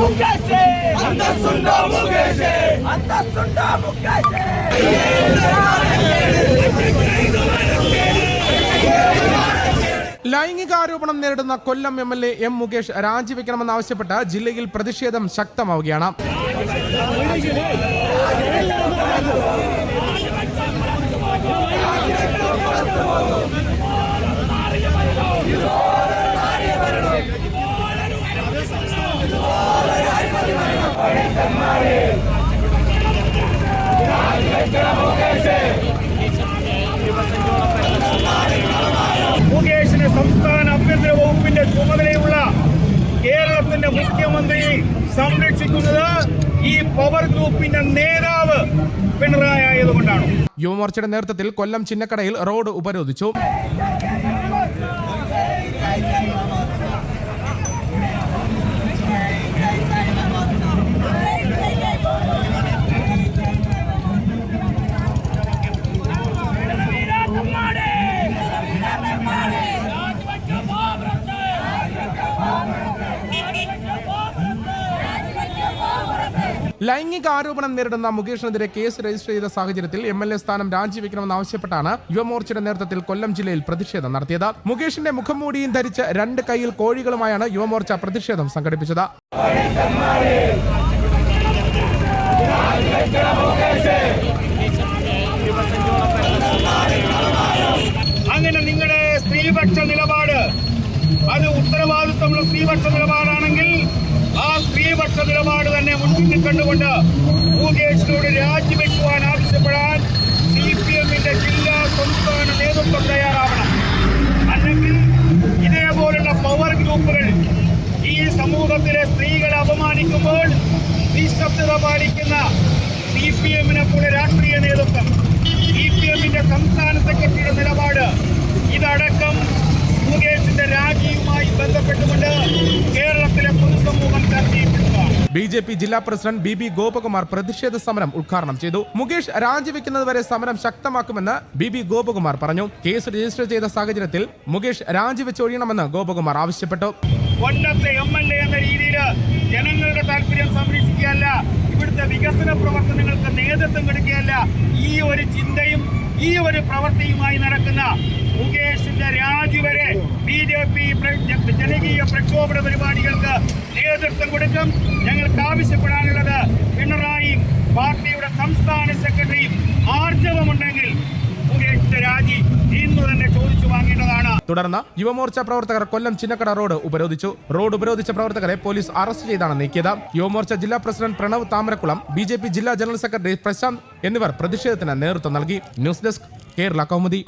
ముఖేషే అంతస్తుందా ముఖేషే అంతస్తుందా ముఖేషే ലൈംഗികാരോപണം നേരിടുന്ന Kollam M L A M Mukesh രാജിവെക്കണമെന്നാവശ്യപ്പെട്ട് ജില്ലയിൽ പ്രതിഷേധം ശക്തമാവുകയാണ്. മുകേഷിന് സംസ്ഥാന ആഭ്യന്തര വകുപ്പിന്റെ ചുമതലയുള്ള കേരളത്തിന്റെ മുഖ്യമന്ത്രി സംരക്ഷിക്കുന്നത് ഈ പവർ ഗ്രൂപ്പിന്റെ നേതാവ് പിണറായി ആയതുകൊണ്ടാണ്. യുവമോർച്ചയുടെ നേതൃത്വത്തിൽ കൊല്ലം ചിന്നക്കടയിൽ റോഡ് ഉപരോധിച്ചു. ലൈംഗിക ആരോപണം നേരിടുന്ന മുകേഷിനെതിരെ കേസ് രജിസ്റ്റർ ചെയ്ത സാഹചര്യത്തിൽ എം എൽ എ സ്ഥാനം രാജിവെക്കണമെന്നാവശ്യപ്പെട്ടാണ് യുവമോർച്ചയുടെ നേതൃത്വത്തിൽ കൊല്ലം ജില്ലയിൽ പ്രതിഷേധം നടത്തിയത്. മുകേഷിന്റെ മുഖംമൂടിയും ധരിച്ച് രണ്ട് കൈയിൽ കോഴികളുമായാണ് യുവമോർച്ച പ്രതിഷേധം സംഘടിപ്പിച്ചത്. അങ്ങനെ നിങ്ങളുടെ സ്ത്രീപക്ഷ നിലപാട് അത് ഉത്തരവാദിത്തമുള്ള സ്ത്രീപക്ഷ നിലപാടാണെങ്കിൽ ആ സ്ത്രീപക്ഷ നിലപാട് തന്നെ മുൻപിൽ കണ്ടുകൊണ്ട് ഭൂകേഷിനോട് രാജിവെക്കുവാൻ ആവശ്യപ്പെടാൻ സി പി എമ്മിന്റെ ജില്ലാ സംസ്ഥാന നേതൃത്വം തയ്യാറാവണം. അല്ലെങ്കിൽ ഇതേപോലുള്ള പവർ ഗ്രൂപ്പുകൾ ഈ സമൂഹത്തിലെ സ്ത്രീകളെ അപമാനിക്കുമ്പോൾ നിശബ്ദത പാലിക്കുന്ന സി പി എമ്മിനെ പോലെ രാഷ്ട്രീയ നേതൃത്വം സി പി എമ്മിന്റെ സംസ്ഥാന സെക്രട്ടറിയുടെ നിലപാട് ഇതടക്കം ബി ജെ പി ജില്ലാ പ്രസിഡന്റ് ബി ബി ഗോപകുമാർ പ്രതിഷേധ സമരം ഉദ്ഘാടനം ചെയ്തു. മുകേഷ് രാജിവെക്കുന്നതുവരെ സമരം ശക്തമാക്കുമെന്ന് ബി ബി ഗോപകുമാർ പറഞ്ഞു. കേസ് രജിസ്റ്റർ ചെയ്ത സാഹചര്യത്തിൽ മുകേഷ് രാജിവെച്ചൊഴിയണമെന്ന് ഗോപകുമാർ ആവശ്യപ്പെട്ടു. കൊല്ലത്തെ എം എൽ എ എന്ന രീതിയിൽ ജനങ്ങളുടെ താല്പര്യം സംരക്ഷിക്കുകയല്ല ഇവിടുത്തെ വികസന പ്രവർത്തനങ്ങൾക്ക് നേതൃത്വം കൊടുക്കുകയല്ല ഈ ഒരു ചിന്തയും ഈ ഒരു പ്രവൃത്തിയുമായി നടക്കുന്ന മുകേഷിന്റെ രാജി വരെ ബി ജെ പി ജനകീയ പ്രക്ഷോഭണ പരിപാടികൾക്ക് നേതൃത്വം കൊടുക്കും. ഞങ്ങൾക്ക് ആവശ്യപ്പെടാനുള്ളത് പിണറായിയും പാർട്ടിയുടെ സംസ്ഥാന സെക്രട്ടറി ആർജവമുണ്ടെങ്കിൽ രാജി ഇന്ന് തന്നെ ചോദിച്ചു വാങ്ങേണ്ടതാണ്. തുടർന്ന് യുവമോർച്ച പ്രവർത്തകർ കൊല്ലം ചിന്നക്കട റോഡ് ഉപരോധിച്ചു. റോഡ് ഉപരോധിച്ച പ്രവർത്തകരെ പോലീസ് അറസ്റ്റ് ചെയ്താണ് നീക്കിയത്. യുവമോർച്ച ജില്ലാ പ്രസിഡന്റ് പ്രണവ് താമരക്കുളം ബി ജില്ലാ ജനറൽ സെക്രട്ടറി പ്രശാന്ത് എന്നിവർ പ്രതിഷേധത്തിന് നേതൃത്വം നൽകി. News desk Kerala Kaumudi.